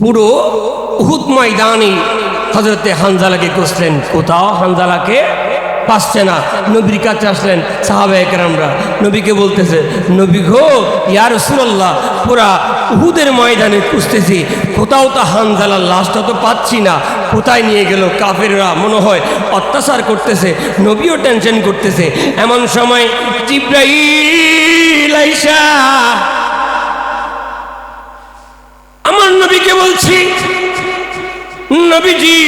পুরো উহুদ ময়দানে হজরতে হানজালাকে খুঁজলেন কোথাও হানজালাকে পাচ্ছে না। নবীর কাছে আসলেন সাহাবা একরামরা। নবীকে বলতেছে, নবী ঘো ইয়ার রসুল্লাহ পুরা উহুদের ময়দানে খুঁজতেছি। কোথাও তো হানজালার লাশটা তো পাচ্ছি না। কোথায় নিয়ে গেল কাফেররা? মনে হয় অত্যাচার করতেছে, নবীও টেনশন করতেছে। এমন সময় জিব্রাইল নবীজি,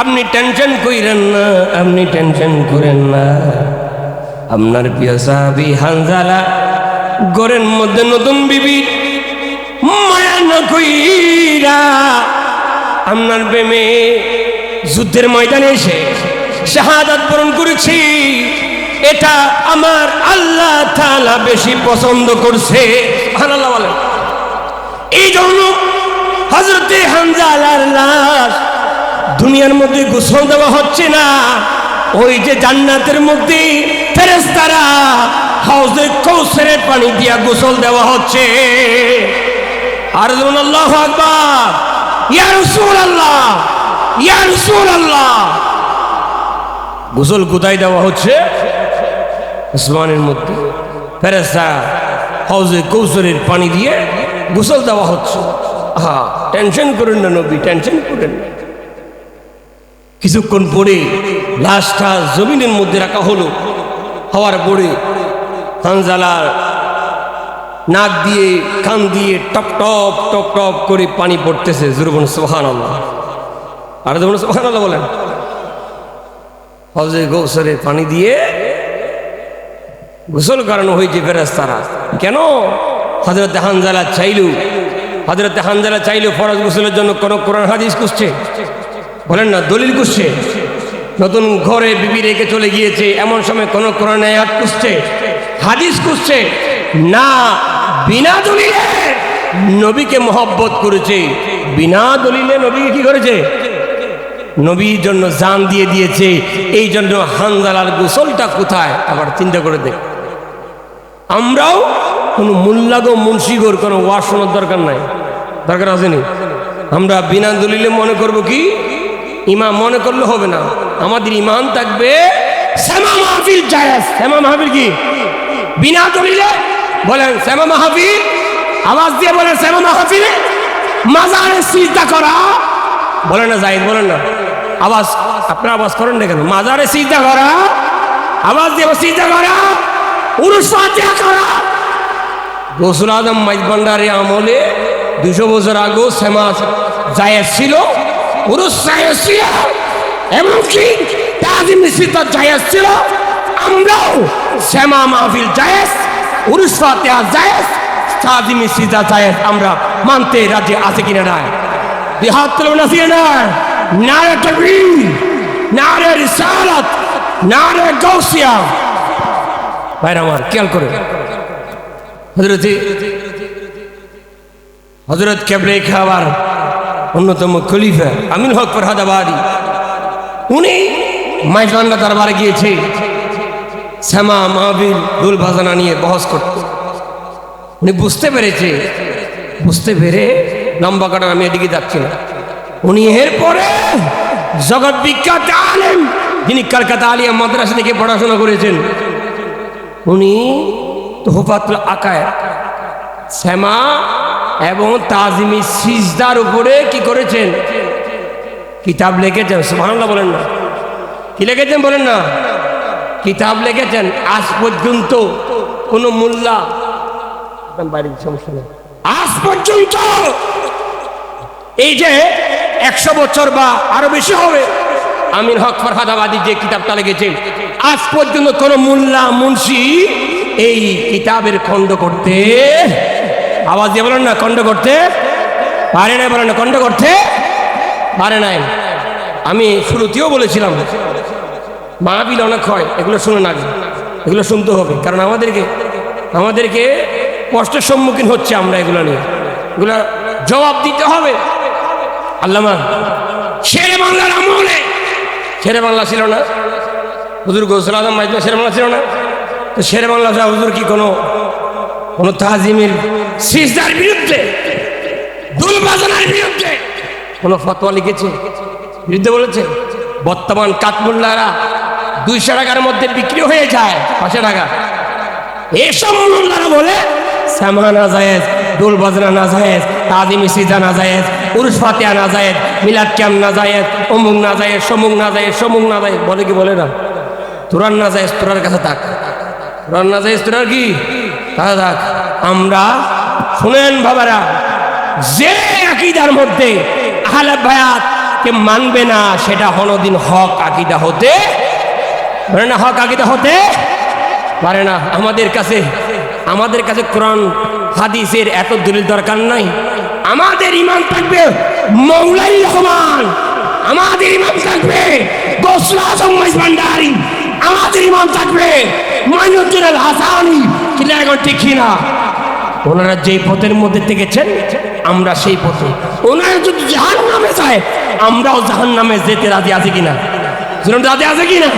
আপনি টেনশন কইরেন না, আপনি টেনশন করেন না। আপনার প্রিয় সাহাবি হানজালা গরের মধ্যে নতুন বিবি মায়া না কইরা আপনার প্রেমে যুদ্ধের ময়দানে এসে শাহাদাত বরণ করেছি। এটা আমার আল্লাহ তাআলা বেশি পছন্দ করছে। এই জন্য হজরতে হানজালার লাশ দুনিয়ার মধ্যে গোসল দেওয়া হচ্ছে না। ওই যে জান্নাতের মধ্যে ফেরেস্তারা হাউজে কৌসরের পানি দিয়া গোসল দেওয়া হচ্ছে। আর আল্লাহ আকবার! ইয়া রসুল আল্লাহ ইয়া রসুল আল্লাহ গোসল কোথায় দেওয়া হচ্ছে? আসমানের মধ্যে। ফেরেস্তা হাউজে কৌশলের পানি দিয়ে গোসল দেওয়া হচ্ছে। হ্যাঁ টেনশন করেন না নবী টেনশন করেন কিছুক্ষণ পরে লাশটা জমিনের মধ্যে রাখা হলো। হওয়ার পরে হানজালার নাক দিয়ে, কান দিয়ে টপ টপ টপ টপ করে পানি পড়তেছে জুরবন সোহান আর যেমন সোহান বলেন। হজে গৌসরে পানি দিয়ে গোসল করানো হয়েছে ফেরেস্তারা কেন? হজরত হানজালা চাইলু হজরত হানজালা চাইলেও ফরজ গোসলের জন্য কোন কোরআন হাদিস খুঁজছে? বলেন না, দলিল খুঁজছে? নতুন ঘরে বিবি রেখে চলে গিয়েছে, এমন সময় কোন কোরআন আয়াত খুঁজছে? হাদিস খুঁজছে? না, বিনা দলিলে নবীকে মহব্বত করেছে। বিনা দলিলে নবীকে কি করেছে? নবীর জন্য জান দিয়ে দিয়েছে। এই জন্য হানজালার গোসলটা কোথায়? আবার চিন্তা করে দেখ। আমরাও কোনো মুল্লাগো মুন্সিগোর কোনো ওয়াশ শোনার দরকার নাই। দরকার আসেনি আমরা বিনা দলিলে মনে করব কি? ইমাম মনে করলে হবে না। আমাদের ইমান থাকবে শ্যামা মাহফিল জায়েজ। শ্যামা মাহফিল কি? বিনা দলিলে বলেন শ্যামা মাহফিল, আওয়াজ দিয়ে বলেন শ্যামা মাহফিল, মাজারে সিজদা করা। বলেন না জাহিদ বলেন না। আওয়াজ, আপনার আওয়াজ করেন না কেন? মাজারে সিজদা করা, আওয়াজ দিয়ে সিজদা করা ফাতিহা করা। গোসল আদম মাইজ ভান্ডারে আমলে দুশো বছর আগেও শ্যামা জায়েজ ছিল। পুরুষ জায়েজ ছিল, এমনকি তাজিম নিশ্চিত ছিল। আমরাও শ্যামা মাহফিল জায়েজ উরুস ফাতিহা জায়েজ, তাজিম নিশ্চিত জায়েজ আমরা মানতে আছে কিনা না বিহাত তুলব না নারে তকবীর, নারে রিসালাত, নারে গৌসিয়া ভাইরা আমার, খেয়াল করে। হজরত হজরত কেবলে খাবার অন্যতম খলিফা আমিন হক ফরহাদাবাদী। উনি মাইজবান্ডা দরবারে গিয়েছে। শ্যামা মাহবিল দুল ভাজানা নিয়ে বহস করত। উনি বুঝতে পেরেছে, বুঝতে পেরে লম্বা কাটার আমি এদিকে যাচ্ছি না। উনি এরপরে জগৎ বিখ্যাত আলেম, যিনি কলকাতা আলিয়া মাদ্রাসা থেকে পড়াশোনা করেছেন। উনি তো তোহফাতুল আকায়, শ্যামা এবং তাজিমি সিজদার উপরে কি করেছেন? কিতাব লিখেছেন, সুবহানাল্লাহ বলেন না। কি লিখেছেন বলেন না? কিতাব লিখেছেন, আজ পর্যন্ত কোনো মোল্লা আজ পর্যন্ত এই যে একশো বছর বা আরও বেশি হবে, আমির হক ফরহাদাবাদী যে কিতাবটা লিখেছেন, আজ পর্যন্ত কোন মোল্লা, মুন্সি এই কিতাবের খণ্ড করতে আওয়াজ দিয়ে বলেন না, কণ্ঠ করতে পারে নাই বলেন না, কণ্ঠ করতে পারে নাই। আমি শুরুতেও বলেছিলাম মা মাহবিল অনেক হয়, এগুলো শুনে না এগুলো শুনতে হবে, কারণ আমাদেরকে আমাদেরকে কষ্টের সম্মুখীন হচ্ছে আমরা এগুলো নিয়ে। এগুলো জবাব দিতে হবে। আল্লামা, শেরে বাংলার আমলে, শেরে বাংলা ছিল না। হুজুর গৌসল আজম মাইজমা শেরে বাংলা ছিল না। তো শেরে বাংলা হুজুর কি কোনো কোনো তাজিমের সিজদার বিরুদ্ধে ঢোল বাজানোর বিরুদ্ধে কোন ফতোয়া লিখেছে? বিরুদ্ধে বলেছে, বর্তমান কাঠমুল্লারা দুইশো টাকার মধ্যে বিক্রি হয়ে যায়, পাঁচশো টাকা। এসব মোল্লারা বলে, শ্যামা না জায়েজ ডোল বাজনা না জায়েজ, তাজিম সিজা না জায়েজ, উরুস ফাতিয়া না জায়েজ, মিলাদ ক্যাম না জায়েজ, অমুক না জায়েজ, সমুক না জায়েজ, সমুক না জায়েজ, বলে কি বলে না? তোরার না জায়েজ তোরার কাছে থাক। তোরার না জায়েজ কি? তা থাক। আমরা শুনেন বাবারা, যে আকিদার মধ্যে আহলে বায়াত কে মানবে না, সেটা হনদিন হক আকিদা হতে পারে না, হক আকিদা হতে পারে না। আমাদের কাছে আমাদের কাছে কোরআন, হাদিসের এত দলিল দরকার নাই। আমাদের ইমান থাকবে মৌলাই রহমান। আমাদের ইমান থাকবে ভান্ডারি। আমাদের ইমান থাকবে মাইনুদ্দিন হাসানি। ঠিক না ওনারা যেই পথের মধ্যে থেকেছেন, আমরা সেই পথে। ওনারা যদি জাহান নামে যায়, আমরাও জাহান নামে যেতে রাজি আছে কিনা? রাজি আছে কিনা?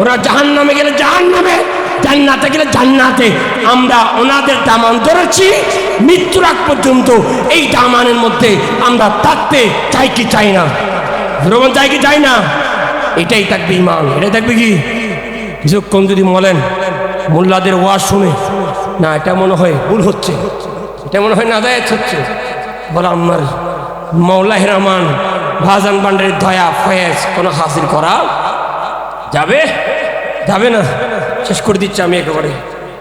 ওরা জাহান নামে গেলে জাহান নামে জান্নাতে গেলে জান্নাতে। আমরা ওনাদের দামান ধরেছি, মৃত্যুর আগ পর্যন্ত এই দামানের মধ্যে আমরা থাকতে চাই কি চাই না? ভ্রমণ চাই কি চাই না? এটাই থাকবে ইমান এটাই থাকবে কি? কিছুক্ষণ যদি বলেন, মোল্লাদের ওয়াজ শুনে। না, এটা মনে হয় ভুল হচ্ছে। এটা মনে হয় নাজায়াত হচ্ছে। বলে আমার মৌলাহ রহমান ভাজান বান্ডারের দয়া, ফয়েজ, কোনো হাসিল করা যাবে? যাবে না। শেষ করে দিচ্ছে আমি একেবারে।